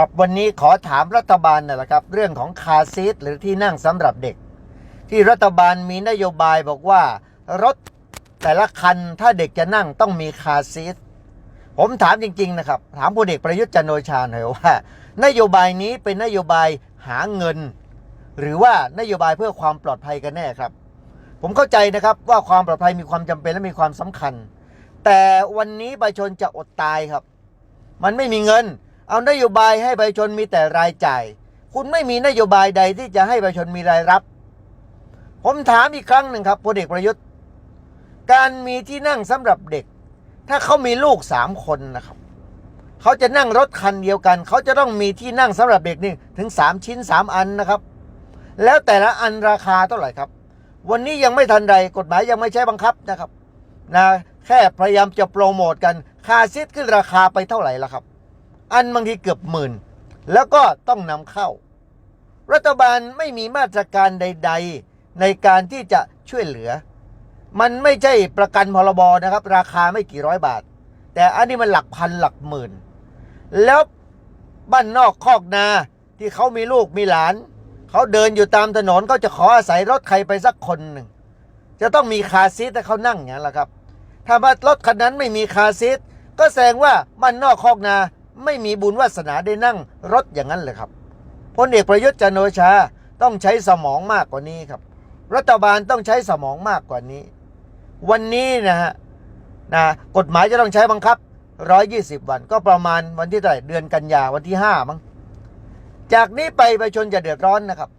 ครับวันนี้ขอถามรัฐบาลนะแหละครับ เรื่องของคาซีทหรือที่นั่งสำหรับเด็ก ที่รัฐบาลมีนโยบายบอกว่า รถแต่ละคันถ้าเด็กจะนั่งต้องมีคาซีทผมถามจริง ๆ นะครับ ถามพลเอกประยุทธ์จันโอชาหน่อยว่า นโยบายนี้เป็นนโยบายหาเงิน หรือว่านโยบายเพื่อความปลอดภัยกันแน่ครับ ผมเข้าใจนะครับว่าความปลอดภัยมีความจำเป็นและมีความสำคัญ แต่วันนี้ประชาชนจะอดตายครับ มันไม่มีเงิน เอานโยบายให้ประชาชนมีแต่รายจ่าย คุณไม่มีนโยบายใดที่จะให้ประชาชนมีรายรับ ผมถามอีกครั้งหนึ่งครับพลเอกประยุทธ์ การมีที่นั่งสำหรับเด็ก ถ้าเขามีลูกสามคนนะครับเขาจะนั่งรถคันเดียวกัน เขาจะต้องมีที่นั่งสำหรับเด็กนี่ถึงสามชิ้นสามอันนะครับ แล้วแต่ละอันราคาเท่าไหร่ครับ วันนี้ยังไม่ทันใดกฎหมายยังไม่ใช้บังคับนะครับนะแค่พยายามจะโปรโมทกันคาซิทขึ้นราคาไปเท่าไหร่ละครับ อันบางทีเกือบหมื่น แล้วก็ต้องนำเข้า รัฐบาลไม่มีมาตรการใด ๆ ในการที่จะช่วยเหลือ มันไม่ใช่ประกันพรบนะครับ ราคาไม่กี่ร้อยบาท แต่อันนี้มันหลักพันหลักหมื่น แล้วบ้านนอกคอกนาที่เขามีลูกมีหลาน เขาเดินอยู่ตามถนนก็จะขออาศัยรถใครไปสักคนหนึ่ง จะต้องมีคาซีทแต่เขานั่งอย่างนั้นแหละครับ ถ้ารถคันนั้นไม่มีคาซีทก็แสดงว่าบ้านนอกคอกนา ไม่มีบุญวาสนาได้นั่งรถอย่างนั้นเลยครับพลเอกประยุทธ์จันโอชาต้องใช้สมองมากกว่านี้ครับ รัฐบาลต้องใช้สมองมากกว่านี้ วันนี้นะฮะนะกฎหมายจะต้องใช้บังคับ 120 วันก็ประมาณวันที่เท่าไหร่เดือนกันยาวันที่ 5 มั้งจากนี้ไปประชาชนจะเดือดร้อนนะครับ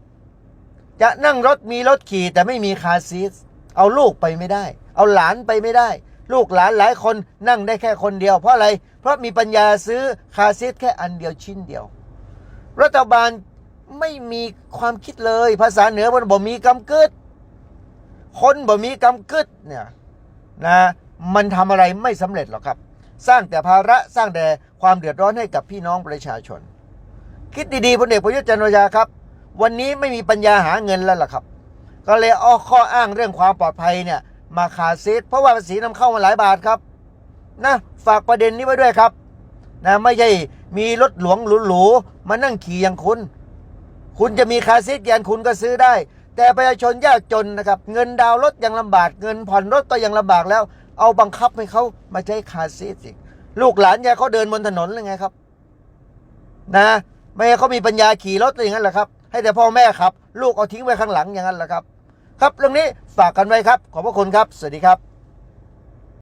จะนั่งรถมีรถขี่แต่ไม่มีคาซีทเอาลูกไปไม่ได้ เอาหลานไปไม่ได้ ลูกหลานหลายคนนั่งได้แค่คนเดียว เพราะอะไร เพราะมีปัญญาซื้อคาซีทแค่อันเดียวชิ้นเดียว รัฐบาลไม่มีความคิดเลย ภาษาเหนือมันบอกมีกำกึดคนบ่มีกำกึดเนี่ยนะมันทำอะไรไม่สำเร็จหรอกครับ สร้างแต่ภาระสร้างแต่ความเดือดร้อนให้กับพี่น้องประชาชน คิดดีๆพลเอกประยุทธ์จันทร์โอชาครับ วันนี้ไม่มีปัญญาหาเงินแล้วล่ะครับ ก็เลยเอข้ออ้างเรื่องความปลอดภัยเนี่ย มาคาซีดเพราะว่าภาษีนำเข้ามาหลายบาทครับนะฝากประเด็นนี้ไว้ด้วยครับนะไม่ใช่มีรถหลวงหรูๆมานั่งขี่อย่างคุณ คุณจะมีคาซีดแกนคุณก็ซื้อได้ แต่ประชาชนยากจนนะครับเงินดาวรถยังลำบากเงินผ่อนรถก็ยังลำบากแล้ว เอาบังคับให้เขามาใช้คาซีดสิลูกหลานยายเขาเดินบนถนนหรือไงครับ นะ ไม่ให้เขามีปัญญาขี่รถอย่างนั้นแหละครับ ให้แต่พ่อแม่ขับ ลูกเอาทิ้งไว้ข้างหลังอย่างนั้นแหละครับ ครับเรื่องนี้ฝากกันไว้ครับ ขอบพระคุณครับ สวัสดีครับ